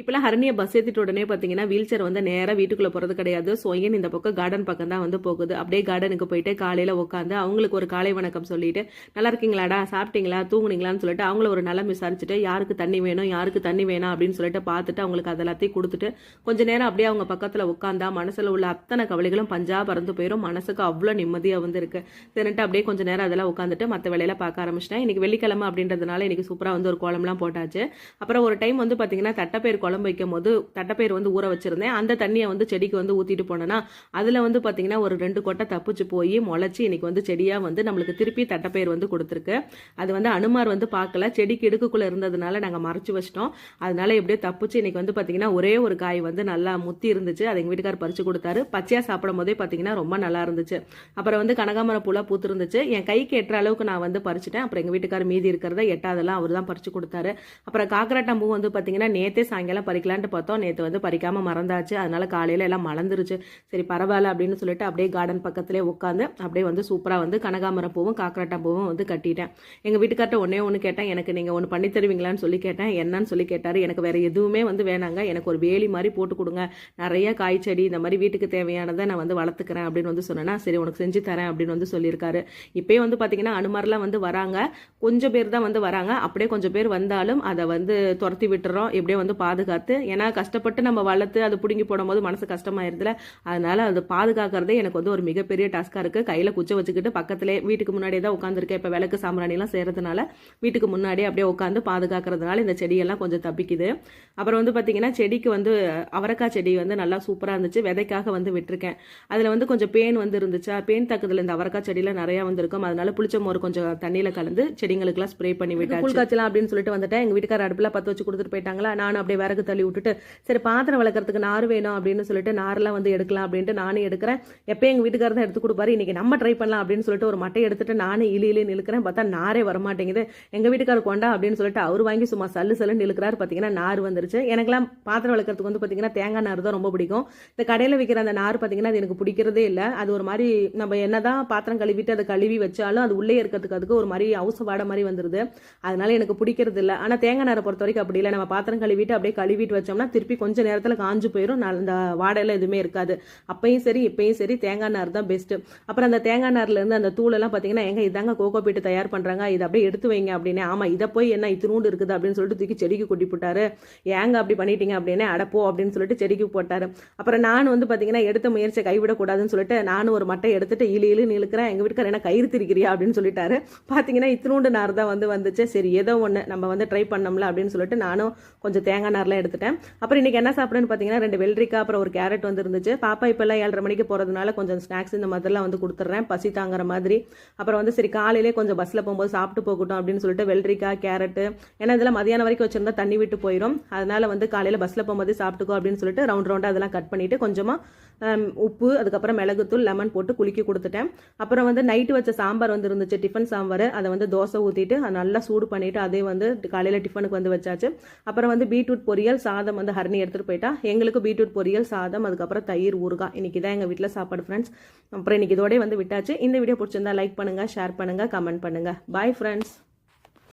இப்போலாம் ஹரணியை பஸ் ஏற்றிட்டு உடனே பார்த்தீங்கன்னா வீல் சேர் வந்து நேராக வீட்டுக்குள்ளே போகிறது கிடையாது. ஸோ ஏன் இந்த பக்கம் கார்டன் பக்கம் தான் வந்து போகுது. அப்படியே கார்டனுக்கு போயிட்டு காலையில் உட்காந்து அவங்களுக்கு ஒரு காலை வணக்கம் சொல்லிட்டு நல்லா இருக்கீங்களாடா? சாப்பிட்டீங்களா? தூங்குனீங்களான்னு சொல்லிட்டு அவங்கள ஒரு நலம் விசாரிச்சுட்டு யாருக்கு தண்ணி வேணும்? யாருக்கு தண்ணி வேணாம்? அப்படின்னு சொல்லிட்டு பார்த்துட்டு அவங்களுக்கு அது எல்லாத்தையும் கொடுத்துட்டு கொஞ்ச நேரம் அப்படியே அவங்க பக்கத்தில் உட்காந்தா மனசில் உள்ள அத்தனை கவலைகளும் பஞ்சா பறந்து போயிடும் மனசுக்கு அவ்வளோ நிம்மதியாக வந்து இருக்கு. திரண்டு அப்படியே கொஞ்ச நேரம் அதெல்லாம் உட்காந்துட்டு மற்ற வேலையில பார்க்க ஆரம்பிச்சிட்டேன். இன்னைக்கு வெள்ளிக்கிழமை அப்படின்றதுனால இன்னைக்கு சூப்பராக வந்து ஒரு கோலம்லாம் போட்டாச்சு. அப்புறம் ஒரு டைம் வந்து பார்த்தீங்கன்னா தட்டப்பேர் குழம்பு வைக்கும் போது தட்டைப்பயிர் வந்து ஊற வச்சிருந்தேன். அந்த தண்ணியை வந்து செடிக்கு வந்து ஊற்றிட்டு போனேன்னா அதில் வந்து பார்த்தீங்கன்னா ஒரு ரெண்டு கொட்டை தப்பிச்சு போய் முளைச்சி இன்னைக்கு வந்து செடியாக வந்து நம்மளுக்கு திருப்பி தட்டைப்பயிர் வந்து கொடுத்துருக்கு. அது வந்து அனுமார் வந்து பார்க்கல செடிக்கு இடுக்குக்குள்ளே இருந்ததுனால நாங்கள் மறைச்சி வச்சிட்டோம். அதனால எப்படியோ தப்பிச்சு இன்னைக்கு வந்து பார்த்தீங்கன்னா ஒரே ஒரு காய் வந்து நல்லா முத்தி இருந்துச்சு. அதை எங்கள் வீட்டுக்கார் பறிச்சு கொடுத்தாரு. பச்சையாக சாப்பிடும் போதே பார்த்தீங்கன்னா ரொம்ப நல்லா இருந்துச்சு. அப்புறம் வந்து கனகாமர பூலாம் பூத்துருந்துச்சு. என் கைக்கு எட்டுற அளவுக்கு நான் வந்து பறிச்சிட்டேன். அப்புறம் எங்கள் வீட்டுக்கார் மீதி இருக்கிறத எட்டாவதெல்லாம் அவர் தான் பறிச்சு கொடுத்தாரு. அப்புறம் காக்கராட்டம் பூ வந்து பார்த்தீங்கன்னா நேத்தே சாயங்காலம் பறிக்கலான்ட்டு பார்த்தோம். நேற்று வந்து பறிக்காமல் மறந்தாச்சு. அதனால காலையில் எல்லாம் மலர்ந்துருச்சு. சரி பரவாயில்ல அப்படின்னு சொல்லிட்டு அப்படியே கார்டன் பக்கத்துலேயே உட்காந்து அப்படியே வந்து சூப்பராக வந்து கனகாமரம் பூவும் காக்கரட்டா பூவும் வந்து கட்டிட்டேன். எங்கள் வீட்டுக்கார்ட்ட ஒன்றே ஒன்று கேட்டேன். எனக்கு நீங்கள் ஒன்று பண்ணி தருவீங்களான்னு சொல்லி கேட்டேன். என்னன்னு சொல்லி கேட்டார். எனக்கு வேறு எதுவுமே வந்து வேணாங்க. எனக்கு ஒரு வேலி மாதிரி போட்டு கொடுங்க. நிறைய காய்ச்செடி இந்த மாதிரி வீட்டுக்கு தேவையானதை நான் வந்து வளர்த்துக்கிறேன் அப்படின்னு வந்து சொன்னேன்னா சரி உனக்கு செஞ்சு தரேன் அப்படின்னு வந்து சொல்லியிருக்காரு. இப்போயே வந்து பார்த்தீங்கன்னா அனுமாரெலாம் வந்து வராங்க. கொஞ்சம் பேர் தான் வந்து வராங்க. அப்படியே கொஞ்சம் பேர் வந்தாலும் அதை வந்து துரத்தி விட்டுறோம். எப்படியே வந்து பாதுகாத்து ஏன்னா கஷ்டப்பட்டு நம்ம வளர்த்து அது பிடுங்கி போடும்போது மனசு கஷ்டமாயிருதுல. அதனால அது பாதுகாக்கிறதே எனக்கு வந்து ஒரு மிகப்பெரிய டாஸ்காக இருக்குது கையில் குச்சை வச்சுக்கிட்டு பக்கத்துலேயே வீட்டுக்கு முன்னாடியே தான் உட்காந்துருக்கேன் இப்போ விளக்கு சாம்பிராணிலாம் செய்கிறதுனால வீட்டுக்கு முன்னாடியே அப்படியே உட்காந்து பாதுகாக்கிறதுனால இந்த செடியெல்லாம் கொஞ்சம் தப்பிக்குது. அப்புறம் வந்து பார்த்தீங்கன்னா செடிக்கு வந்து அவரைக்காய் செடி வந்து நல்லா சூப்பராக இருந்துச்சு. விதைக்காக வந்து விட்டுருக்கேன். அதில் வந்து கொஞ்சம் பேன் வந்து இருந்துச்சா. பேன் தக்கத்தில் இந்த அவரைக்காய் செடியில் நிறையா வந்திருக்கும். அதனால புளிச்ச மோர் கொஞ்சம் தண்ணியில் கலந்து செடிங்களுக்குலாம் ஸ்ப்ரே பண்ணி விட்டு புல் காய்ச்சலாம் அப்படின்னு சொல்லிட்டு வந்துட்டேன். எங்கள் வீட்டுக்கார அடுப்பில் பற்ற வச்சு கொடுத்துட்டு போயிட்டாங்களா? நானும் அப்படியே விறகு தள்ளி விட்டுட்டு சரி பாத்திரம் வளர்க்குறதுக்கு நார் வேணும் அப்படின்னு சொல்லிட்டு நார்லாம் வந்து எடுக்கலாம் அப்படின்ட்டு நானும் எடுக்கிறேன். எப்போ எங்கள் வீட்டுக்காரர் தான் எடுத்து கொடுப்பாரு. இன்னைக்கு நம்ம ட்ரை பண்ணலாம் அப்படின்னு சொல்லிட்டு ஒரு மட்டை எடுத்துட்டு நானும் இலி இலி நிலுக்கிறேன். பார்த்தா நாரே வரமாட்டேங்குது. எங்கள் வீட்டுக்காரர் கொண்டா அப்படின்னு சொல்லிட்டு அவர் வாங்கி சும்மா சல்லு சல்லுன்னு இழுக்கிறாரு பார்த்தீங்கன்னா நார் வந்துருச்சு. எனக்குலாம் பாத்திரம் வளர்க்குறதுக்கு வந்து பார்த்தீங்கன்னா தேங்காய் நார் தான் ரொம்ப பிடிக்கும். இந்த கடையில் விற்கிற அந்த நார் பார்த்தீங்கன்னா அது எனக்கு பிடிக்கிறதே இல்லை. அது ஒரு மாதிரி நம்ம என்னதான் பாத்திரம் கழுவிட்டு அதை கழுவி வச்சாலும் அது உள்ளே இருக்கிறதுக்கு அதுக்கு ஒரு மாதிரி அவுச வாடை மாதிரி வந்துருது. அதனால எனக்கு பிடிக்கிறது இல்லை ஆனால் தேங்காய் நாரை பொறுத்த வரைக்கும் அப்படி இல்லை. நம்ம பாத்திரம் கழுவிட்டு அப்படியே கழுவிட்டு வச்சோம்னா திருப்பி கொஞ்சம் நேரத்தில் காஞ்சு போயிடும் நான் அந்த வாடையெல்லாம் எதுவுமே இருக்காது. அப்பையும் சரி இப்பையும் சரி தேங்காய் நார் தான் பெஸ்ட்டு அப்புறம் அந்த தேங்காய் நார்லேருந்து அந்த தூளெல்லாம் பார்த்தீங்கன்னா எங்க இதாங்க கோகோ பீட்டு தயார் பண்ணுறாங்க இதை அப்படியே எடுத்து வைங்க அப்படின்னு ஆமாம் இதை போய் என்ன இத்தினூண்டு இருக்குது அப்படின்னு சொல்லிட்டு தூக்கி செடிக்கு கொட்டி போட்டாரு. ஏங்க அப்படி பண்ணிட்டீங்க அப்படின்னு அடப்போ அப்படின்னு சொல்லிட்டு செடிக்கு போட்டாரு. அப்புறம் நான் வந்து பார்த்தீங்கன்னா எடுத்த முயற்சியை கைவிடக்கூடாதுன்னு சொல்லிட்டு நானும் ஒரு மட்டை எடுத்துட்டு இழு இழுன்னு இழுக்கிறேன். எங்கள் வீட்டுக்கார என்ன கயிறு திரிக்கிறியா அப்படின்னு சொல்லிட்டாரு. பார்த்தீங்கன்னா இத்தினூண்டு நார் தான் வந்து வந்துச்சு. சரி ஏதோ ஒன்று நம்ம வந்து ட்ரை பண்ணோம்ல அப்படின்னு சொல்லிட்டு நானும் கொஞ்சம் தேங்காய் நார் நார்லாம் எடுத்துட்டேன். அப்புறம் இன்னைக்கு என்ன சாப்பிடுன்னு பார்த்தீங்கன்னா ரெண்டு வெள்ளரிக்காய் அப்புறம் ஒரு கேரட் வந்து இருந்துச்சு பாப்பா இப்போல்லாம் ஏழரை மணிக்கு போகிறதுனால கொஞ்சம் ஸ்நாக்ஸ் இந்த மாதிரிலாம் வந்து கொடுத்துட்றேன் பசி தாங்குற மாதிரி. அப்புறம் வந்து சரி காலையிலே கொஞ்சம் பஸ்ஸில் போகும்போது சாப்பிட்டு போகட்டும் அப்படின்னு சொல்லிட்டு வெள்ளரிக்காய் கேரட்டு. ஏன்னா இதெல்லாம் மதியானம் வரைக்கும் வச்சிருந்தா தண்ணி விட்டு போயிடும் அதனால வந்து காலையில் பஸ்ஸில் போகும்போது சாப்பிட்டுக்கோ அப்படின்னு சொல்லிட்டு ரவுண்ட் ரவுண்டாக அதெல்லாம் கட் பண்ணிட்டு கொஞ்சமாக உப்பு அதுக்கப்புறம் மிளகுத்தூள் லெமன் போட்டு குலுக்கி கொடுத்துட்டேன். அப்புறம் வந்து நைட்டு வச்ச சாம்பார் வந்து இருந்துச்சு டிஃபன் சாம்பார். அதை வந்து தோசை ஊற்றிட்டு அதை நல்லா சூடு பண்ணிவிட்டு அதே வந்து காலையில் டிஃபனுக்கு வந்து வச்சாச்சு. அப்புறம் வந்து பீட்ரூட் பொரியல் சாதம் வந்து ஹரணி எடுத்துகிட்டு போயிட்டா. எங்களுக்கு பீட்ரூட் பொரியல் சாதம் அதுக்கப்புறம் தயிர் ஊறுகாய். இன்னைக்கு தான் எங்கள் வீட்டில் சாப்பாடு ஃப்ரெண்ட்ஸ் அப்புறம் இன்னைக்கு இதோடய வந்து விட்டாச்சு. இந்த வீடியோ பிடிச்சிருந்தா லைக் பண்ணுங்கள் ஷேர் பண்ணுங்கள் கமெண்ட் பண்ணுங்கள் பாய் ஃப்ரெண்ட்ஸ்